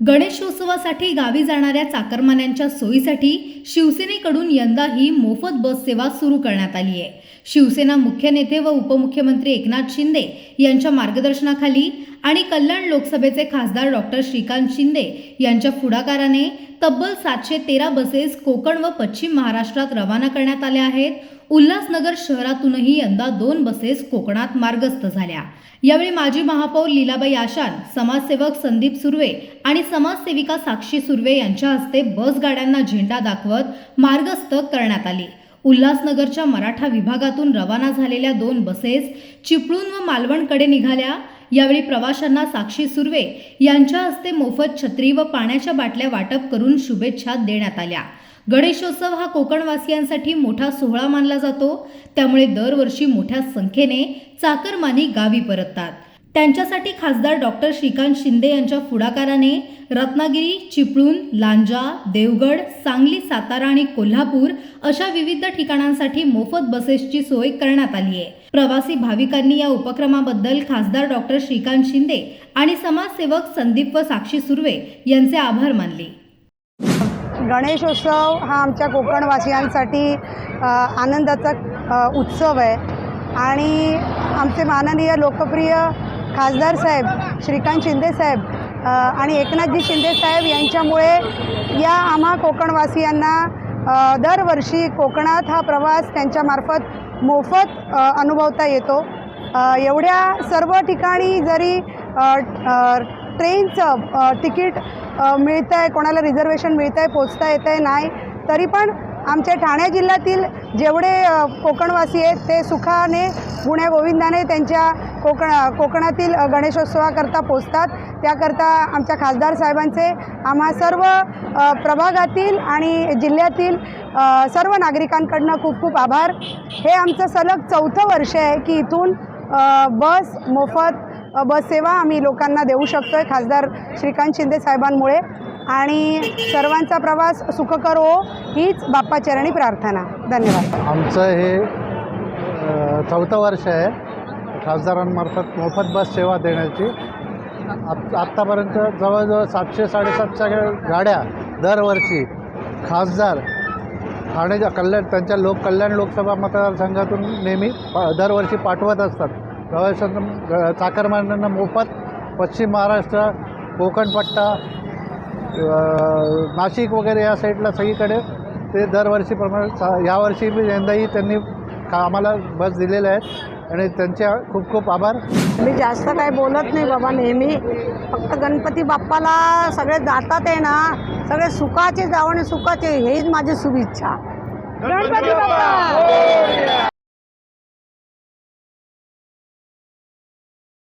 गणेशोत्सवासाठी गावी जाणाऱ्या चाकरमान्यांच्या सोयीसाठी शिवसेनेकडून यंदाही मोफत बस सेवा सुरू करण्यात आली आहे. शिवसेना मुख्य नेते व उपमुख्यमंत्री एकनाथ शिंदे यांच्या मार्गदर्शनाखाली आणि कल्याण लोकसभेचे खासदार डॉक्टर श्रीकांत शिंदे यांच्या पुढाकाराने तब्बल सातशे तेरा बसेस कोकण व पश्चिम महाराष्ट्रात रवाना करण्यात आल्या आहेत. उल्हासनगर शहरातूनही यंदा दोन बसेस कोकणात मार्गस्थ झाल्या. यावेळी माजी महापौर लीलाबाई आशान समाजसेवक संदीप सुर्वे आणि समाजसेविका साक्षी सुर्वे यांच्या हस्ते बस गाड्यांना झेंडा दाखवत मार्गस्थ करण्यात आली. उल्हासनगरच्या मराठा विभागातून रवाना झालेल्या दोन बसेस चिपळूण व मालवणकडे निघाल्या. यावेळी प्रवाशांना साक्षी सुर्वे यांच्या हस्ते मोफत छत्री व पाण्याच्या बाटल्या वाटप करून शुभेच्छा देण्यात आल्या. गणेशोत्सव हा कोकणवासियांसाठी मोठा सोहळा मानला जातो. त्यामुळे दरवर्षी मोठ्या संख्येने चाकरमानी गावी परततात. त्यांच्यासाठी खासदार डॉक्टर श्रीकांत शिंदे यांच्या पुढाकाराने रत्नागिरी चिपळूण लांजा देवगड सांगली सातारा आणि कोल्हापूर अशा विविध ठिकाणांसाठी मोफत बसेसची सोय करण्यात आली आहे. प्रवासी भाविकांनी या उपक्रमाबद्दल खासदार डॉक्टर श्रीकांत शिंदे आणि समाजसेवक संदीप व साक्षी सुर्वे यांचे आभार मानले. गणेशोत्सव हा आमच्या कोकणवासियांसाठी आनंदाचा उत्सव आहे. आणि आमचे माननीय लोकप्रिय खासदार साहेब श्रीकांत शिंदे साहेब आणि एकनाथजी शिंदे साहेब यांच्यामुळे या आम्हा कोकणवासियांना दरवर्षी कोकणात हा प्रवास त्यांच्यामार्फत मोफत अनुभवता येतो. एवढ्या सर्व ठिकाणी जरी ट्रेनचं तिकीट मिळतं आहे कोणाला रिझर्वेशन मिळतं आहे पोचता येतं आहे नाही तरी पण आमच्या ठाणे जिल्ह्यातील जेवढे कोकणवासी आहेत ते सुखाने गुण्या गोविंदाने त्यांच्या कोकण कोकणातील गणेशोत्सवाकरता पोचतात. त्याकरता आमच्या खासदार साहेबांचे आम्हा सर्व प्रभागातील आणि जिल्ह्यातील सर्व नागरिकांकडनं खूप खूप आभार. हे आमचं सलग चौथं वर्ष आहे की इथून बस मोफत बस सेवा आम्ही लोकांना देऊ शकतो आहे खासदार श्रीकांत शिंदे साहेबांमुळे. आणि सर्वांचा प्रवास सुखकर हो हीच बाप्पाचरणी प्रार्थना. धन्यवाद. आमचं हे चौथं वर्ष आहे. खासदारांमार्फत मोफत बस सेवा देण्याची. आत आत्तापर्यंत जवळजवळ सातशे साडेसातशे गाड्या दरवर्षी खासदार ठाण्याच्या कल्याण त्यांच्या लोक कल्याण लोकसभा मतदारसंघातून नेहमी प- दरवर्षी पाठवत असतात. प्रवाशांना चाकरमान्यांना मोफत पश्चिम महाराष्ट्र कोकणपट्टा नाशिक वगैरे या साईडला सगळीकडे ते दरवर्षीप्रमाणे सा यावर्षी बी यंदाही त्यांनी का आम्हाला बस दिलेल्या आहेत. आणि त्यांचे खूप खूप आभार. मी जास्त काही बोलत नाही बाबा नेहमी. फक्त गणपती बाप्पाला सगळे जातात आहे ना सगळे सुखाचे जावं आणि सुखाचे हेच माझी शुभेच्छा. गणपती बाप्पा!